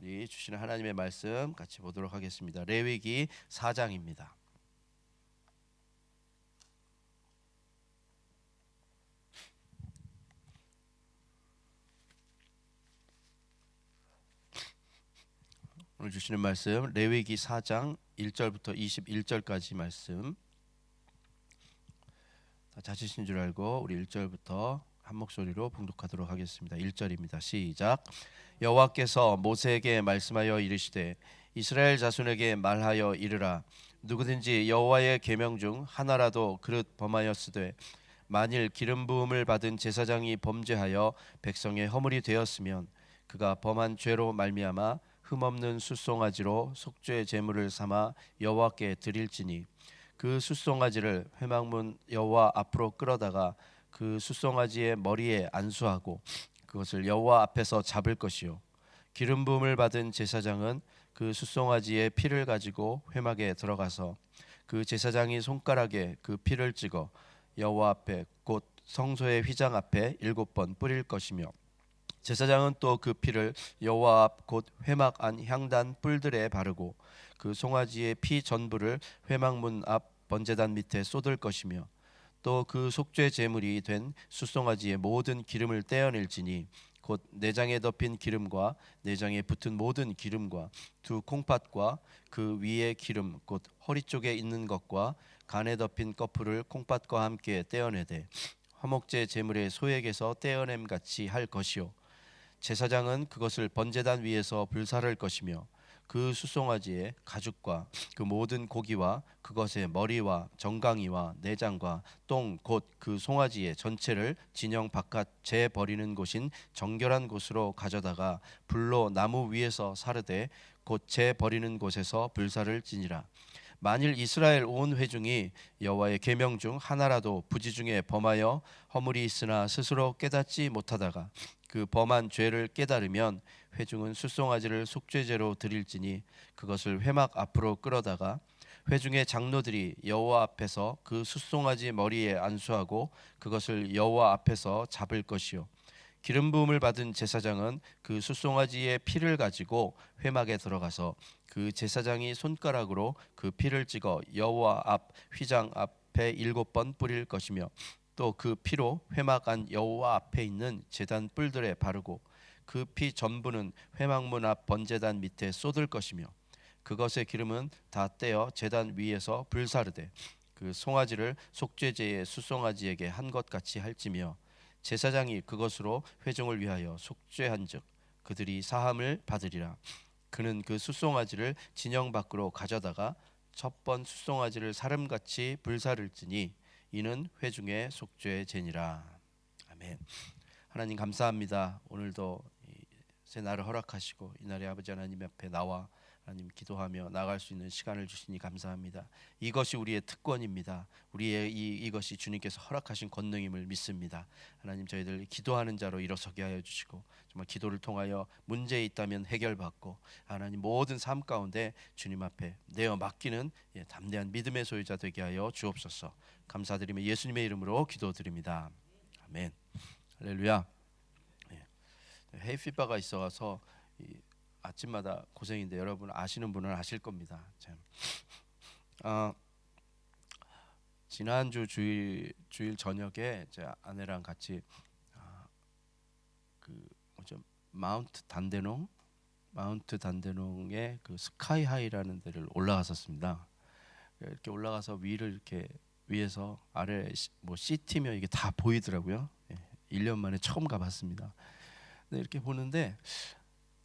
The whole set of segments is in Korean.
주시는 하나님의 말씀 같이 보도록 하겠습니다. 레위기 4장입니다. 오늘 주시는 말씀 레위기 4장 1절부터 21절까지 말씀 다 찾으신 줄 알고 우리 1절부터 한 목소리로 봉독하도록 하겠습니다. 1절입니다. 시작. 여호와께서 모세에게 말씀하여 이르시되 이스라엘 자손에게 말하여 이르라 누구든지 여호와의 계명 중 하나라도 그릇 범하였으되 만일 기름 부음을 받은 제사장이 범죄하여 백성의 허물이 되었으면 그가 범한 죄로 말미암아 흠없는 숫송아지로 속죄 제물을 삼아 여호와께 드릴지니 그 숫송아지를 회막문 여호와 앞으로 끌어다가 그 숫송아지의 머리에 안수하고 그것을 여호와 앞에서 잡을 것이요. 기름 부음을 받은 제사장은 그 숫송아지의 피를 가지고 회막에 들어가서 그 제사장이 손가락에 그 피를 찍어 여호와 앞에 곧 성소의 휘장 앞에 일곱 번 뿌릴 것이며 제사장은 또 그 피를 여호와 앞 곧 회막 안 향단 뿔들에 바르고 그 송아지의 피 전부를 회막문 앞 번제단 밑에 쏟을 것이며 또 그 속죄 제물이 된 숫송아지의 모든 기름을 떼어낼지니 곧 내장에 덮인 기름과 내장에 붙은 모든 기름과 두 콩팥과 그 위에 기름 곧 허리 쪽에 있는 것과 간에 덮인 꺼풀을 콩팥과 함께 떼어내되 화목제 제물의 소액에서 떼어냄 같이 할 것이요. 제사장은 그것을 번제단 위에서 불사를 것이며 그 수송아지의 가죽과 그 모든 고기와 그것의 머리와 정강이와 내장과 똥 곧 그 송아지의 전체를 진영 바깥 재 버리는 곳인 정결한 곳으로 가져다가 불로 나무 위에서 사르되 곧 재 버리는 곳에서 불사를 지니라. 만일 이스라엘 온 회중이 여호와의 계명 중 하나라도 부지 중에 범하여 허물이 있으나 스스로 깨닫지 못하다가 그 범한 죄를 깨달으면 회중은 숫송아지를 속죄제로 드릴지니 그것을 회막 앞으로 끌어다가 회중의 장로들이 여호와 앞에서 그 숫송아지 머리에 안수하고 그것을 여호와 앞에서 잡을 것이요. 기름 부음을 받은 제사장은 그 숫송아지의 피를 가지고 회막에 들어가서 그 제사장이 손가락으로 그 피를 찍어 여호와 앞 휘장 앞에 일곱 번 뿌릴 것이며 또 그 피로 회막 안 여호와 앞에 있는 제단 뿔들에 바르고 그 피 전부는 회막문 앞 번제단 밑에 쏟을 것이며 그것의 기름은 다 떼어 제단 위에서 불사르되 그 송아지를 속죄제의 수송아지에게 한 것 같이 할지며 제사장이 그것으로 회중을 위하여 속죄한즉 그들이 사함을 받으리라. 그는 그 수송아지를 진영 밖으로 가져다가 첫번 수송아지를 사름같이 불사를지니 이는 회중의 속죄 제니라. 아멘. 하나님 감사합니다. 오늘도 이 새 날을 허락하시고 이 날에 아버지 하나님 앞에 나와 하나님 기도하며 나갈 수 있는 시간을 주시니 감사합니다. 이것이 우리의 특권입니다. 우리의 이, 이것이 주님께서 허락하신 권능임을 믿습니다. 하나님 저희들 기도하는 자로 일어서게 하여 주시고 정말 기도를 통하여 문제 있다면 해결받고 하나님 모든 삶 가운데 주님 앞에 내어 맡기는 예, 담대한 믿음의 소유자 되게 하여 주옵소서. 감사드리며 예수님의 이름으로 기도드립니다. 아멘. 할렐루야. 예. 헤이피바가 있어서 이 아침마다 고생인데 여러분 아시는 분은 아실 겁니다. 참. 어, 지난주 주일 주일 저녁에 제 아내랑 같이 아, 그 뭐죠 마운트 단데농 마운트 단데농의 그 스카이 하이라는 데를 올라갔었습니다. 이렇게 올라가서 위를 이렇게 위에서 아래 시- 뭐 시티면 이게 다 보이더라고요. 예, 1년 만에 처음 가봤습니다. 근데 이렇게 보는데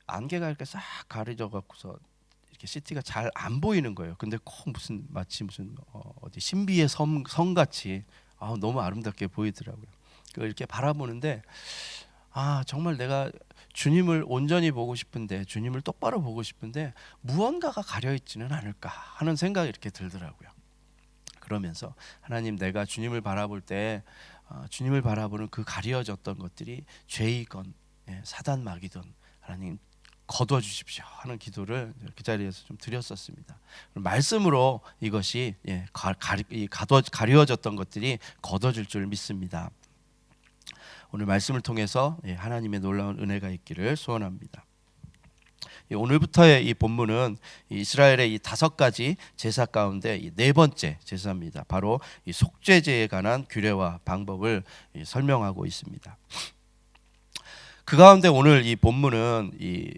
안개가 이렇게 싹 가려져 갖고서 이렇게 시티가 잘 안 보이는 거예요. 근데 꼭 무슨 마치 무슨 어, 어디 신비의 섬, 성 같이 아, 너무 아름답게 보이더라고요. 그 이렇게 바라보는데 아 정말 내가 주님을 온전히 보고 싶은데 주님을 똑바로 보고 싶은데 무언가가 가려 있지는 않을까 하는 생각이 이렇게 들더라고요. 그러면서 하나님 내가 주님을 바라볼 때 어, 주님을 바라보는 그 가려졌던 것들이 죄이건 예, 사단 막이든 하나님 거두어 주십시오 하는 기도를 그 자리에서 좀 드렸었습니다. 말씀으로 이것이 예, 가, 가려졌던 것들이 걷어질 줄 믿습니다. 오늘 말씀을 통해서 예, 하나님의 놀라운 은혜가 있기를 소원합니다. 이 오늘부터의 이 본문은 이 이스라엘의 이 다섯 가지 제사 가운데 이네 번째 제사입니다. 바로 이 속죄제에 관한 규례와 방법을 이 설명하고 있습니다. 그 가운데 오늘 이 본문은 이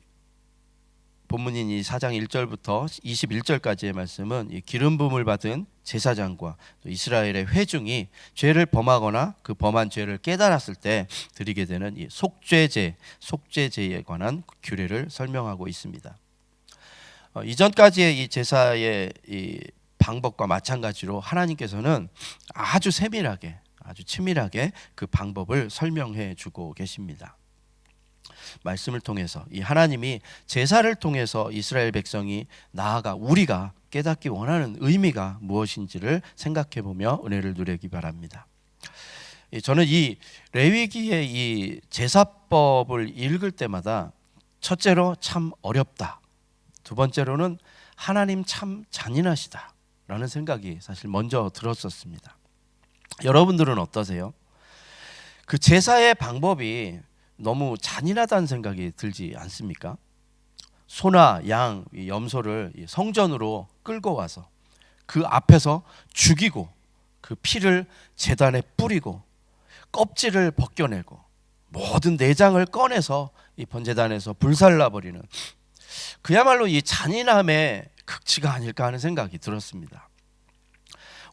본문인 이 4장 1절부터 21절까지의 말씀은 이 기름 부음을 받은 제사장과 또 이스라엘의 회중이 죄를 범하거나 그 범한 죄를 깨달았을 때 드리게 되는 이 속죄제, 속죄제에 관한 규례를 설명하고 있습니다. 어, 이전까지의 이 제사의 이 방법과 마찬가지로 하나님께서는 아주 세밀하게, 아주 치밀하게 그 방법을 설명해 주고 계십니다. 말씀을 통해서 이 하나님이 제사를 통해서 이스라엘 백성이 나아가 우리가 깨닫기 원하는 의미가 무엇인지를 생각해 보며 은혜를 누리기 바랍니다. 이 저는 이 레위기의 이 제사법을 읽을 때마다 첫째로 참 어렵다. 두 번째로는 하나님 참 잔인하시다라는 생각이 사실 먼저 들었었습니다. 여러분들은 어떠세요? 그 제사의 방법이 너무 잔인하다는 생각이 들지 않습니까? 소나 양, 이 염소를 이 성전으로 끌고 와서 그 앞에서 죽이고 그 피를 제단에 뿌리고 껍질을 벗겨내고 모든 내장을 꺼내서 이 번제단에서 불살라 버리는 그야말로 이 잔인함의 극치가 아닐까 하는 생각이 들었습니다.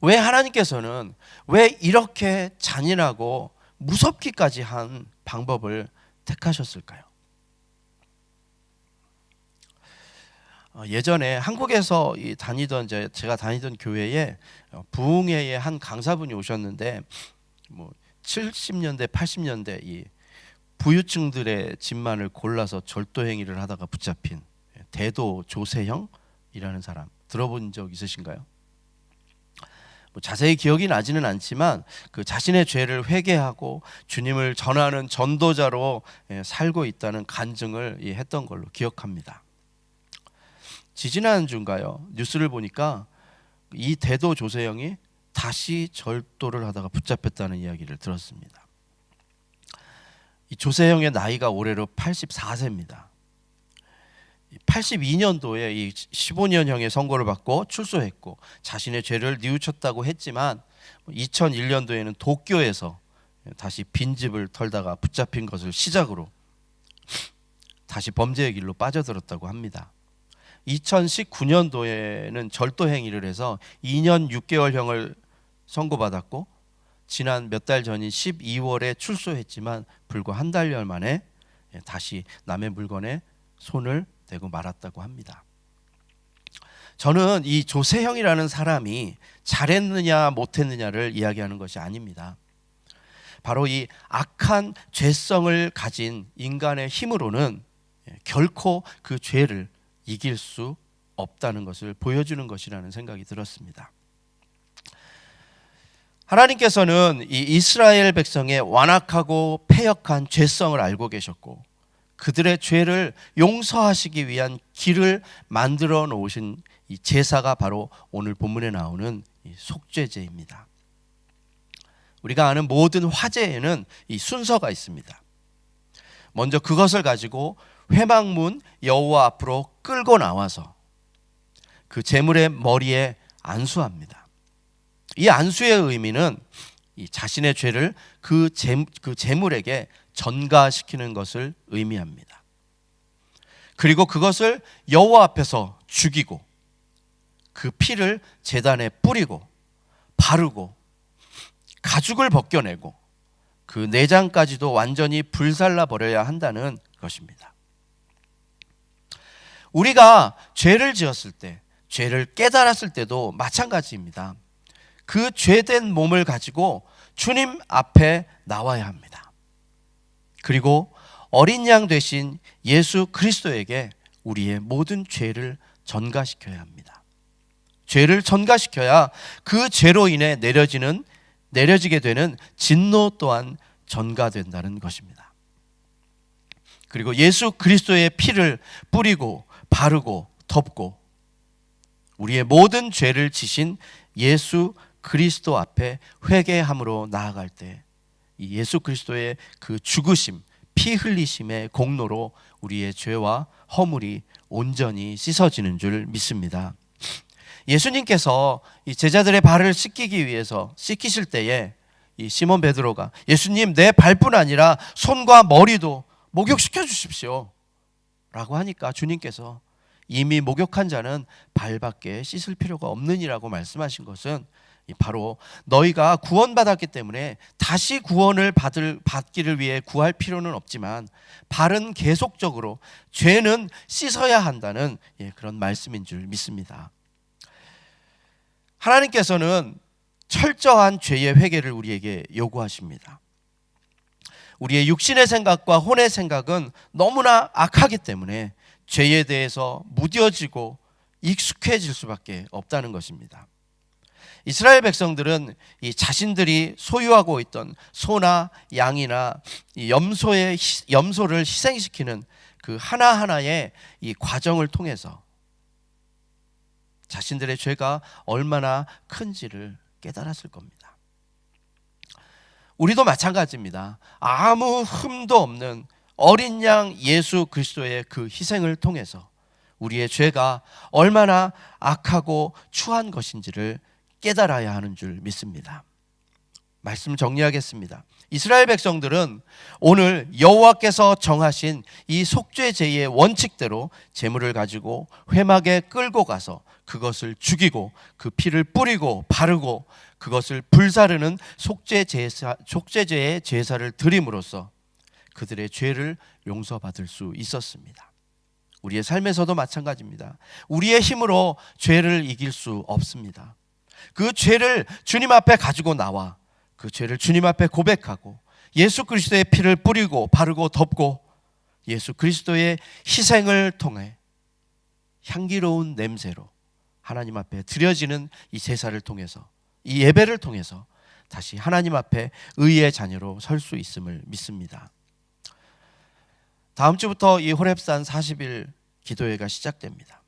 왜 하나님께서는 왜 이렇게 잔인하고 무섭기까지 한 방법을 택하셨을까요? 어, 예전에 한국에서 이 다니던 제- 제가 다니던 교회에 어, 부흥회에 한 강사분이 오셨는데 뭐 70년대 80년대 이 부유층들의 집만을 골라서 절도 행위를 하다가 붙잡힌 대도 조세형이라는 사람 들어본 적 있으신가요? 뭐 자세히 기억이 나지는 않지만 그 자신의 죄를 회개하고 주님을 전하는 전도자로 예, 살고 있다는 간증을 예, 했던 걸로 기억합니다. 지지난 주인가요? 뉴스를 보니까 이 대도 조세형이 다시 절도를 하다가 붙잡혔다는 이야기를 들었습니다. 이 조세형의 나이가 올해로 84세입니다. 82년도에 이 15년형의 선고를 받고 출소했고 자신의 죄를 뉘우쳤다고 했지만 2001년도에는 도쿄에서 다시 빈집을 털다가 붙잡힌 것을 시작으로 다시 범죄의 길로 빠져들었다고 합니다. 2019년도에는 절도 행위를 해서 2년 6개월형을 선고받았고 지난 몇 달 전인 12월에 출소했지만 불과 한 달여 만에 다시 남의 물건에 손을 대고 말았다고 합니다. 저는 이 조세형이라는 사람이 잘했느냐 못했느냐를 이야기하는 것이 아닙니다. 바로 이 악한 죄성을 가진 인간의 힘으로는 결코 그 죄를 이길 수 없다는 것을 보여주는 것이라는 생각이 들었습니다. 하나님께서는 이 이스라엘 백성의 완악하고 패역한 죄성을 알고 계셨고 그들의 죄를 용서하시기 위한 길을 만들어 놓으신 이 제사가 바로 오늘 본문에 나오는 이 속죄제입니다. 우리가 아는 모든 화제에는 이 순서가 있습니다. 먼저 그것을 가지고 회막문 여호와 앞으로 끌고 나와서 그 제물의 머리에 안수합니다. 이 안수의 의미는 이 자신의 죄를 그, 제, 그 제물에게 전가시키는 것을 의미합니다. 그리고 그것을 여호와 앞에서 죽이고 그 피를 제단에 뿌리고 바르고 가죽을 벗겨내고 그 내장까지도 완전히 불살라 버려야 한다는 것입니다. 우리가 죄를 지었을 때, 죄를 깨달았을 때도 마찬가지입니다. 그 죄된 몸을 가지고 주님 앞에 나와야 합니다. 그리고 어린 양 되신 예수 그리스도에게 우리의 모든 죄를 전가시켜야 합니다. 죄를 전가시켜야 그 죄로 인해 내려지는 내려지게 되는 진노 또한 전가된다는 것입니다. 그리고 예수 그리스도의 피를 뿌리고 바르고 덮고 우리의 모든 죄를 지신 예수 그리스도 앞에 회개함으로 나아갈 때이 예수 그리스도의 그 죽으심, 피 흘리심의 공로로 우리의 죄와 허물이 온전히 씻어지는 줄 믿습니다. 예수님께서 이 제자들의 발을 씻기기 위해서 씻기실 때에 이 시몬 베드로가 예수님 내 발뿐 아니라 손과 머리도 목욕시켜 주십시오. 라고 하니까 주님께서 이미 목욕한 자는 발밖에 씻을 필요가 없느니라고 말씀하신 것은 이 바로 너희가 구원받았기 때문에 다시 구원을 받을 받기를 위해 구할 필요는 없지만 발은 계속적으로 죄는 씻어야 한다는 예, 그런 말씀인 줄 믿습니다. 하나님께서는 철저한 죄의 회개를 우리에게 요구하십니다. 우리의 육신의 생각과 혼의 생각은 너무나 악하기 때문에 죄에 대해서 무뎌지고 익숙해질 수밖에 없다는 것입니다. 이스라엘 백성들은 이 자신들이 소유하고 있던 소나 양이나 이 염소의 희- 염소를 희생시키는 그 하나하나의 이 과정을 통해서 자신들의 죄가 얼마나 큰지를 깨달았을 겁니다. 우리도 마찬가지입니다. 아무 흠도 없는 어린 양 예수 그리스도의 그 희생을 통해서 우리의 죄가 얼마나 악하고 추한 것인지를 깨달아야 하는 줄 믿습니다. 말씀 정리하겠습니다. 이스라엘 백성들은 오늘 여호와께서 정하신 이 속죄 제의 원칙대로 제물을 가지고 회막에 끌고 가서 그것을 죽이고 그 피를 뿌리고 바르고 그것을 불사르는 속죄 제사 속죄제의 제사를 드림으로써 그들의 죄를 용서받을 수 있었습니다. 우리의 삶에서도 마찬가지입니다. 우리의 힘으로 죄를 이길 수 없습니다. 그 죄를 주님 앞에 가지고 나와 그 죄를 주님 앞에 고백하고 예수 그리스도의 피를 뿌리고 바르고 덮고 예수 그리스도의 희생을 통해 향기로운 냄새로 하나님 앞에 드려지는 이 제사를 통해서 이 예배를 통해서 다시 하나님 앞에 의의 자녀로 설 수 있음을 믿습니다. 다음 주부터 이 호렙산 40일 기도회가 시작됩니다.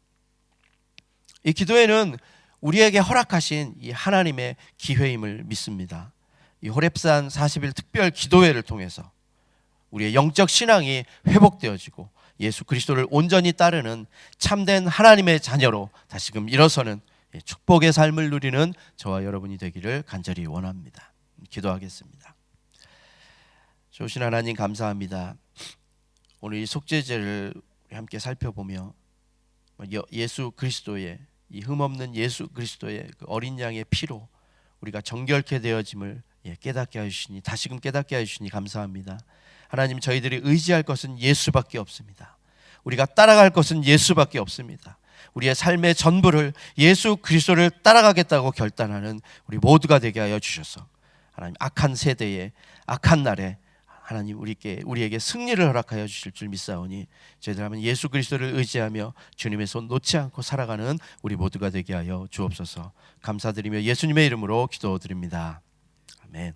이 기도회는 우리에게 허락하신 이 하나님의 기회임을 믿습니다. 이 호렙산 40일 특별 기도회를 통해서 우리의 영적 신앙이 회복되어지고 예수 그리스도를 온전히 따르는 참된 하나님의 자녀로 다시금 일어서는 축복의 삶을 누리는 저와 여러분이 되기를 간절히 원합니다. 기도하겠습니다. 좋으신 하나님 감사합니다. 오늘 이 속죄제를 함께 살펴보며 여- 예수 그리스도의 이 흠없는 예수 그리스도의 그 어린 양의 피로 우리가 정결케 되어짐을 예, 깨닫게 하시니 다시금 깨닫게 하시니 감사합니다. 하나님 저희들이 의지할 것은 예수밖에 없습니다. 우리가 따라갈 것은 예수밖에 없습니다. 우리의 삶의 전부를 예수 그리스도를 따라가겠다고 결단하는 우리 모두가 되게 하여 주셔서 하나님 악한 세대에 악한 날에 하나님 우리께 우리에게 승리를 허락하여 주실 줄 믿사오니 저희들 하면 예수 그리스도를 의지하며 주님의 손 놓지 않고 살아가는 우리 모두가 되게 하여 주옵소서. 감사드리며 예수님의 이름으로 기도드립니다. 아멘.